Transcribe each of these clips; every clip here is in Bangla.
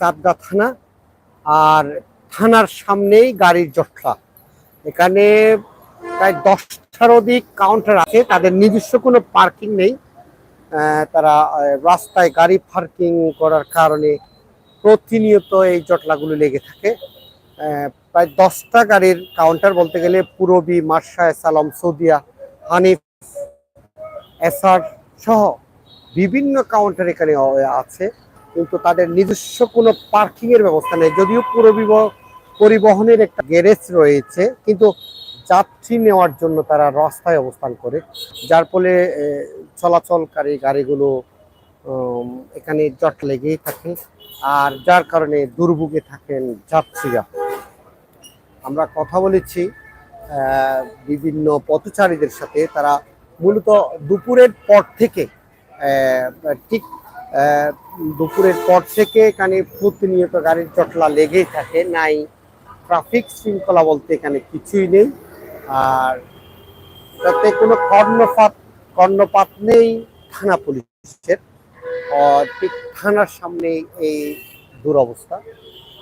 চাঁদগা থানা আর থানার সামনেই গাড়ির জটলা। এখানে প্রায় দশটার অধিক কাউন্টার আছে, তাদের নিজস্ব কোনো পার্কিং নেই। তারা রাস্তায় গাড়ি পার্কিং করার কারণে প্রতিনিয়ত এই জটলাগুলো লেগে থাকে। প্রায় দশটা গাড়ির কাউন্টার বলতে গেলে পুরবি মার্শা সালাম, সৌদিয়া, হানিফ, এসআর সহ বিভিন্ন কাউন্টার এখানে আছে। কিন্তু তাদের নিজস্ব কোনো পার্কিং এর ব্যবস্থা নেই। যদিও পুরবি ব- পরিবহনের একটা গ্যারেজ রয়েছে, কিন্তু যাত্রী নেওয়ার জন্য তারা রাস্তায় অবস্থান করে। যার ফলে চলাচলকারী গাড়িগুলো এখানে জট লেগেই থাকে আর যার কারণে দুর্ভোগে থাকেন যাত্রীরা। আমরা কথা বলেছি বিভিন্ন পথচারীদের সাথে। তারা মূলত দুপুরের পর থেকে ঠিক দুপুরের পর থেকে এখানে প্রতিনিয়ত গাড়ির চটলা লেগেই থাকে। নাই ট্রাফিক শৃঙ্খলা বলতে এখানে কিছুই নেই। আর যাতে কোনো কর্ণপাত কর্ণপাত নেই থানা পুলিশের। ঠিক থানার সামনে এই দুরবস্থা।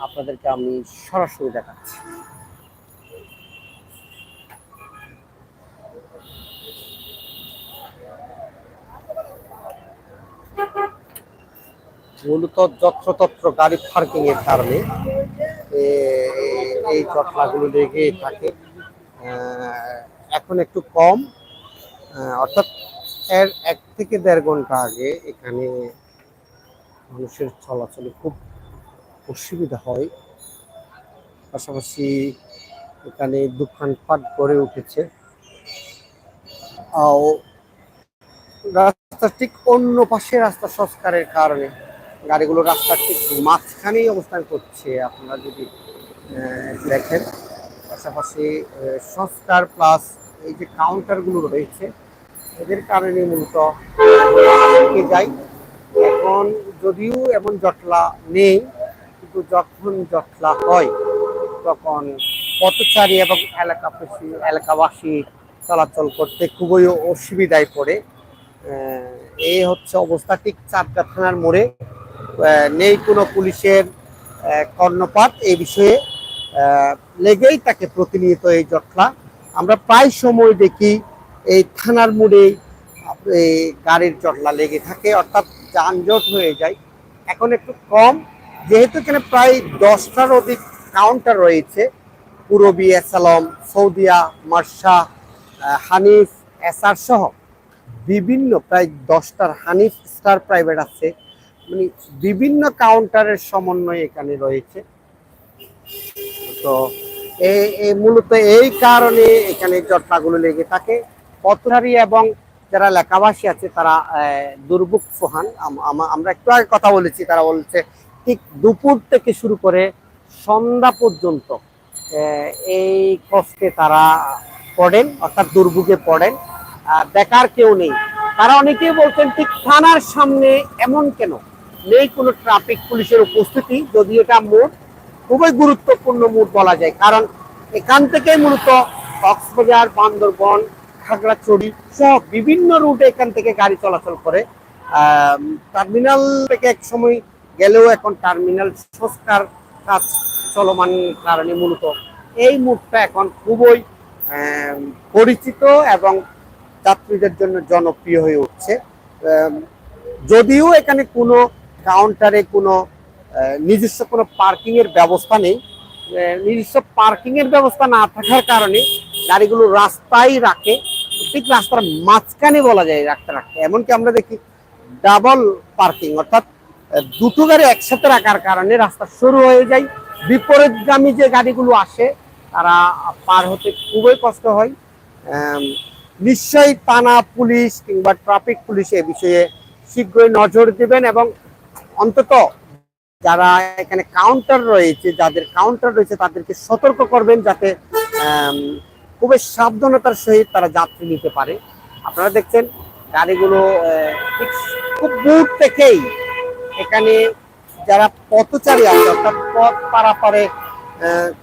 আপনাদেরকে আমি সরাসরি দেখাচ্ছি। মূলত যত্রতত্র গাড়ি পার্কিং এর কারণে এই জটলাগুলো লেগে থাকে। এখন একটু কম। অর্থাৎ এর এক থেকে দেড় ঘণ্টা আগে এখানে মানুষের চলাচলে খুব অসুবিধা হয়। পাশাপাশি এখানে দোকানপাট গড়ে উঠেছে। আও রাস্তার ঠিক অন্য পাশে রাস্তা সংস্কারের কারণে গাড়িগুলো রাস্তার ঠিক মাঝখানেই অবস্থান করছে। আপনারা যদি দেখেন, পাশাপাশি সংস্কার প্লাস এই যে কাউন্টারগুলো রয়েছে, এদের কারণে মূলত আটকে যায়। এখন যদিও এমন জটলা নেই, কিন্তু যখন জটলা হয়, তখন পথচারী এবং এলাকাবাসী এলাকাবাসী চলাচল করতে খুবই অসুবিধায় পড়ে। এই হচ্ছে অবস্থা ঠিক চারটা থানার মোড়ে। নেই কোনো পুলিশের কর্ণপাত এই বিষয়ে লেগেই থাকে প্রতিনিয়ত এই জটলা। আমরা প্রায় সময় দেখি এই থানার মোড়ে গাড়ির জটলা লেগে থাকে, অর্থাৎ যানজট হয়ে যায়। এখন একটু কম, যেহেতু এখানে প্রায় দশটার অধিক কাউন্টার রয়েছে। পুরবি, এসালম, সৌদিয়া, মার্শা হানিফ, এসআর সহ বিভিন্ন প্রায় দশটার হানিফ স্টার প্রাইভেট আছে। মানে বিভিন্ন কাউন্টারের সমন্বয় এখানে রয়েছে। তো এই মূলত এই কারণে এখানে জটলাগুলো লেগে থাকে। পথচারী এবং যারা লেখাবাসী আছে, তারা দুর্ভোগ পোহান। আম- আম- আমরা একটু আগে কথা বলেছি, তারা বলছে ঠিক দুপুর থেকে শুরু করে সন্ধ্যা পর্যন্ত এই কষ্টে তারা পড়েন, অর্থাৎ দুর্ভোগে পড়েন। দেখার কেউ নেই। তারা অনেকেই বলছেন, ঠিক থানার সামনে এমন কেন? নেই কোনো ট্রাফিক পুলিশের উপস্থিতি, যদি এটা মোড় খুবই গুরুত্বপূর্ণ মোড় বলা যায়। কারণ এখান থেকে মূলত কক্সবাজার, বান্দরবন, খাগড়াছড়ি সহ বিভিন্ন রুটে এখান থেকে গাড়ি চলাচল করে। টার্মিনাল থেকে এক সময় গেলেও এখন টার্মিনাল সংস্কার কাজ চলমান কারণে মূলত এই মুখটা এখন খুবই পরিচিত এবং যাত্রীদের জন্য জনপ্রিয় হয়ে উঠছে। যদিও এখানে কোনো কাউন্টারে কোনো নিজস্ব কোনো পার্কিং এর ব্যবস্থা নেই। নিজস্ব পার্কিং এর ব্যবস্থা না থাকার কারণে গাড়িগুলো রাস্তায় রাখে, ঠিক রাস্তার মাঝখানে বলা যায় রাখতে রাখতে এমনকি আমরা দেখি ডাবল পার্কিং, অর্থাৎ দুটো গাড়ি একসাথে রাখার কারণে রাস্তা শুরু হয়ে যায়। বিপরীতগামী যে গাড়িগুলো আসে, তারা পার হতে খুবই কষ্ট হয়। নিশ্চয়ই থানা পুলিশ কিংবা ট্রাফিক পুলিশ এ বিষয়ে শীঘ্রই নজর দেবেন এবং অন্তত যারা এখানে কাউন্টার রয়েছে, যাদের কাউন্টার রয়েছে, তাদেরকে সতর্ক করবেন যাতে খুবই সাবধানতার সহিত তারা যাত্রী নিতে পারে। আপনারা দেখছেন, গাড়িগুলো খুব দূর থেকেই এখানে যারা পথচারী আছে, অর্থাৎ পথ পারাপারে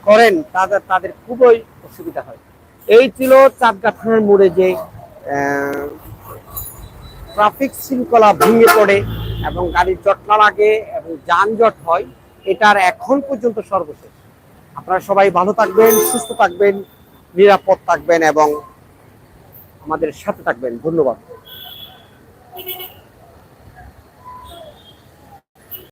করেন, তাদের তাদের খুবই অসুবিধা হয়। এই ছিল চাঁদগা থানার মোড়ে যে ট্রাফিক শৃঙ্খলা ভেঙে পড়ে। এবং গাড়ির জটলা লাগে এবং যানজট হয়, এটার এখন পর্যন্ত সর্বশেষ। আপনারা সবাই ভালো থাকবেন, সুস্থ থাকবেন, নিরাপদ থাকবেন এবং আমাদের সাথে থাকবেন। ধন্যবাদ।